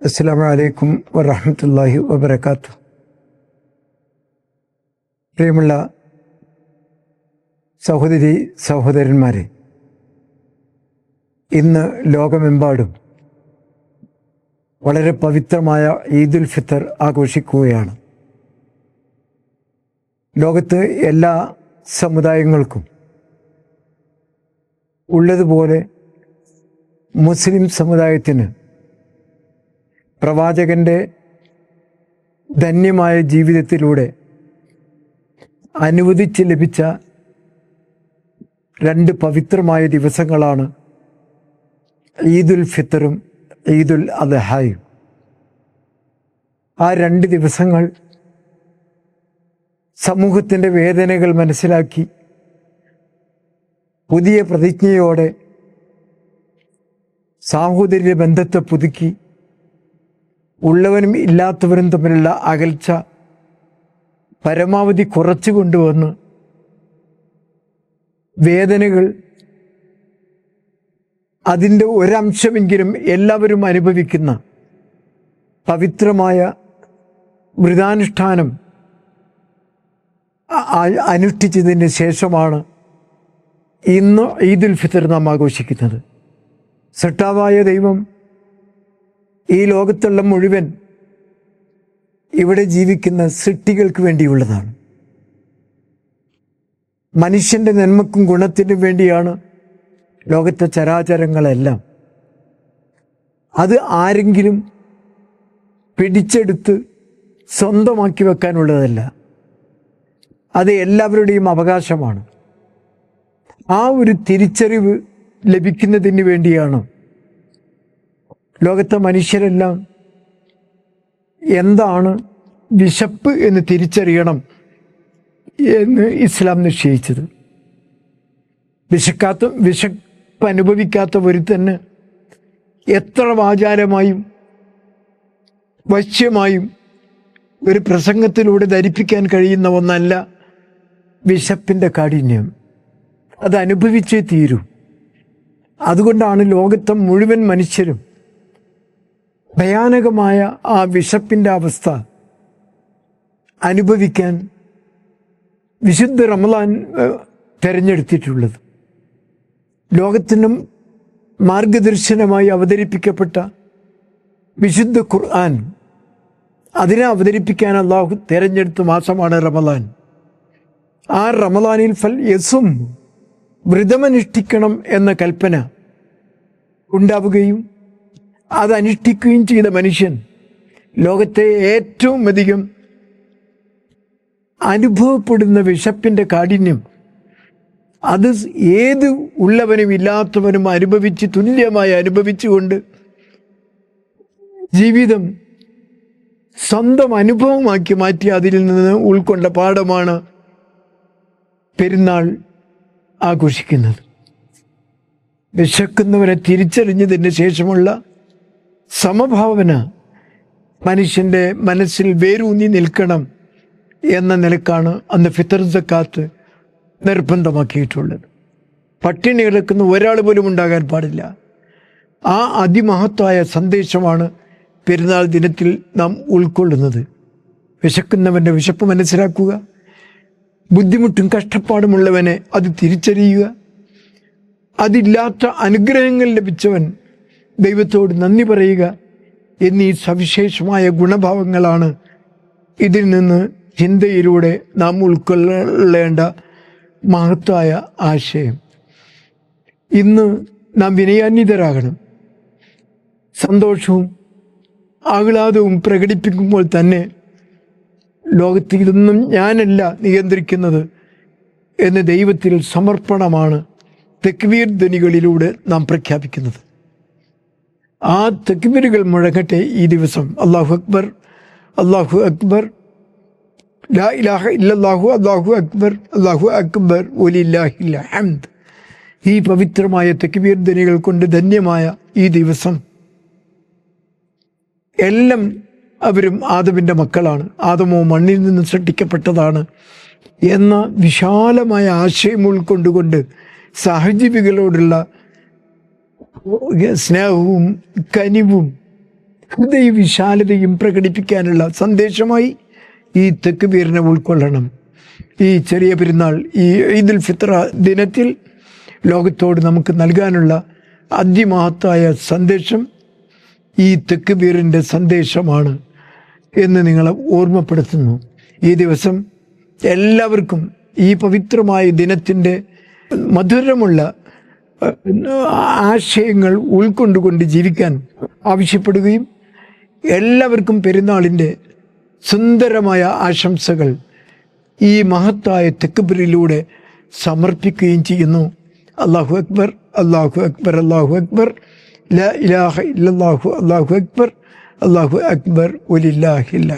അസ്സാം വലൈക്കും വറഹമത്തല്ലാഹി വബർക്കാത്തു പ്രിയമുള്ള സഹോദരി സഹോദരന്മാരെ ഇന്ന് ലോകമെമ്പാടും വളരെ പവിത്രമായ ഈദുൽ ഫിത്തർ ആഘോഷിക്കുകയാണ്. ലോകത്ത് എല്ലാ സമുദായങ്ങൾക്കും ഉള്ളതുപോലെ മുസ്ലിം സമുദായത്തിന് പ്രവാചകന്റെ ധന്യമായ ജീവിതത്തിലൂടെ അനുവദിച്ച് ലഭിച്ച രണ്ട് പവിത്രമായ ദിവസങ്ങളാണ് ഈദുൽ ഫിത്തറും ഈദുൽ അദ്ഹായും ആ രണ്ട് ദിവസങ്ങൾ സമൂഹത്തിന്റെ വേദനകൾ മനസ്സിലാക്കി പുതിയ പ്രതിജ്ഞയോടെ സാഹോദര്യ ബന്ധത്തെ പുതുക്കി ഉള്ളവനും ഇല്ലാത്തവരും തമ്മിലുള്ള അകൽച്ച പരമാവധി കുറച്ചു കൊണ്ടുവന്ന് വേദനകൾ അതിന്റെ ഒരംശമെങ്കിലും എല്ലാവരും അനുഭവിക്കുന്ന പവിത്രമായ വ്രതാനുഷ്ഠാനം അനുഷ്ഠിച്ചതിന് ശേഷമാണ് ഇന്ന് ഈദുൽ ഫിത്തർ നാം ആഘോഷിക്കുന്നത്. സട്ടാവായ ദൈവം ഈ ലോകത്തുള്ള മുഴുവൻ ഇവിടെ ജീവിക്കുന്ന സൃഷ്ടികൾക്ക് വേണ്ടിയുള്ളതാണ്. മനുഷ്യന്റെ നന്മക്കും ഗുണത്തിനും വേണ്ടിയാണ് ലോകത്തെ ചരാചരങ്ങളെല്ലാം. അത് ആരെങ്കിലും പിടിച്ചെടുത്ത് സ്വന്തമാക്കി വെക്കാനുള്ളതല്ല. അത് എല്ലാവരുടെയും അവകാശമാണ്. ആ ഒരു തിരിച്ചറിവ് ലഭിക്കുന്നതിന് വേണ്ടിയാണ് ലോകത്തെ മനുഷ്യരെല്ലാം എന്താണ് വിശപ്പ് എന്ന് തിരിച്ചറിയണം എന്ന് ഇസ്ലാം നിശ്ചയിച്ചത്. വിശക്കാത്ത വിശപ്പ് അനുഭവിക്കാത്ത ഒരുത്തന് എത്ര വാചാരമായും വശ്യമായും ഒരു പ്രസംഗത്തിലൂടെ ധരിപ്പിക്കാൻ കഴിയുന്ന ഒന്നല്ല വിശപ്പിന്റെ കാഠിന്യം. അത് അനുഭവിച്ചേ തീരൂ. അതുകൊണ്ടാണ് ലോകത്തെ മുഴുവൻ മനുഷ്യരും ഭയാനകമായ ആ വിശപ്പിന്റെ അവസ്ഥ അനുഭവിക്കാൻ വിശുദ്ധ റമലാൻ തിരഞ്ഞെടുത്തിട്ടുള്ളത്. ലോകത്തിനും മാർഗദർശനമായി അവതരിപ്പിക്കപ്പെട്ട വിശുദ്ധ ഖുർആൻ അതിനെ അവതരിപ്പിക്കാൻ അള്ളാഹു തിരഞ്ഞെടുത്ത മാസമാണ് റമലാൻ ആ റമലാനിൽ ഫൽ യസും വ്രതമനുഷ്ഠിക്കണം എന്ന കൽപ്പന ഉണ്ടാവുകയും അത് അനുഷ്ഠിക്കുകയും ചെയ്ത മനുഷ്യൻ ലോകത്തെ ഏറ്റവും അധികം അനുഭവപ്പെടുന്ന വിശപ്പിന്റെ കാഠിന്യം. അത് ഏത് ഉള്ളവനും ഇല്ലാത്തവനും അനുഭവിച്ച് തുല്യമായി അനുഭവിച്ചുകൊണ്ട് ജീവിതം സ്വന്തം അനുഭവമാക്കി മാറ്റി അതിൽ നിന്ന് ഉൾക്കൊണ്ട പാഠമാണ് പെരുന്നാൾ ആഘോഷിക്കുന്നത്. വിശക്കുന്നവരെ തിരിച്ചറിഞ്ഞതിന് ശേഷമുള്ള സമഭാവന മനുഷ്യന്റെ മനസ്സിൽ വേരൂന്നി നിൽക്കണം എന്ന നിലക്കാണ് അന്ന് ഫിത്തർ സക്കാത്ത് നിർബന്ധമാക്കിയിട്ടുള്ളത്. പട്ടിണി കിടക്കുന്ന ഒരാൾ പോലും ഉണ്ടാകാൻ പാടില്ല. ആ അതിമഹത്തായ സന്ദേശമാണ് പെരുന്നാൾ ദിനത്തിൽ നാം ഉൾക്കൊള്ളുന്നത്. വിശക്കുന്നവന്റെ വിശപ്പ് മനസ്സിലാക്കുക. ബുദ്ധിമുട്ടും കഷ്ടപ്പാടുമുള്ളവനെ അത് തിരിച്ചറിയുക. അതില്ലാത്ത അനുഗ്രഹങ്ങൾ ലഭിച്ചവൻ ദൈവത്തോട് നന്ദി പറയുക. എന്നീ സവിശേഷമായ ഗുണഭാവങ്ങളാണ് ഇതിൽ നിന്ന് ചിന്തയിലൂടെ നാം ഉൾക്കൊള്ളേണ്ട മഹത്തായ ആശയം. ഇന്ന് നാം വിനയാന്വിതരാകണം. സന്തോഷവും ആഹ്ലാദവും പ്രകടിപ്പിക്കുമ്പോൾ തന്നെ ലോകത്തിൽ ഇതൊന്നും ഞാനല്ല നിയന്ത്രിക്കുന്നത് എന്ന് ദൈവത്തിൽ സമർപ്പണമാണ് തെക്വീർ ധ്വനികളിലൂടെ നാം പ്രഖ്യാപിക്കുന്നത്. ആ തെക്കുപിരുകൾ മുഴങ്ങട്ടെ ഈ ദിവസം. അള്ളാഹു അക്ബർ അള്ളാഹു അക്ബർ ലാ ഇലാഹ ഇല്ലല്ലാഹു അല്ലാഹു അക്ബർ അള്ളാഹു അക്ബർ ഒലില്ലാഹില്ല ഈ പവിത്രമായ തെക്കുപീർ ധനികൾ കൊണ്ട് ധന്യമായ ഈ ദിവസം. എല്ലാം അവരും ആദമിന്റെ മക്കളാണ്. ആദമോ മണ്ണിൽ നിന്ന് സൃഷ്ടിക്കപ്പെട്ടതാണ് എന്ന വിശാലമായ ആശയം ഉൾക്കൊണ്ടുകൊണ്ട് സഹജീവികളോടുള്ള സ്നേഹവും കനിവും ഹൃദയവിശാലതയും പ്രകടിപ്പിക്കാനുള്ള സന്ദേശമായി ഈ തെക്ക് പേരിനെ ഉൾക്കൊള്ളണം. ഈ ചെറിയ പെരുന്നാൾ ഈ ഈദുൽ ഫിത്ര ദിനത്തിൽ ലോകത്തോട് നമുക്ക് നൽകാനുള്ള അതിമഹത്തായ സന്ദേശം ഈ തെക്ക് പേരിന്റെ സന്ദേശമാണ് എന്ന് നിങ്ങളെ ഓർമ്മപ്പെടുത്തുന്നു. ഈ ദിവസം എല്ലാവർക്കും ഈ പവിത്രമായ ദിനത്തിന്റെ മധുരമുള്ള ആശയങ്ങൾ ഉൾക്കൊണ്ടുകൊണ്ട് ജീവിക്കാൻ ആവശ്യപ്പെടുകയും എല്ലാവർക്കും പെരുന്നാളിന്റെ സുന്ദരമായ ആശംസകൾ ഈ മഹത്തായ തെക്കുബിരിലൂടെ സമർപ്പിക്കുകയും ചെയ്യുന്നു. അള്ളാഹു അക്ബർ അള്ളാഹു അക്ബർ അള്ളാഹു അക്ബർ. ല ഇലാഹ ഇല്ലല്ലാഹു അള്ളാഹു അക്ബർ. അള്ളാഹു അക്ബർ ഒലില്ലാഹില്ല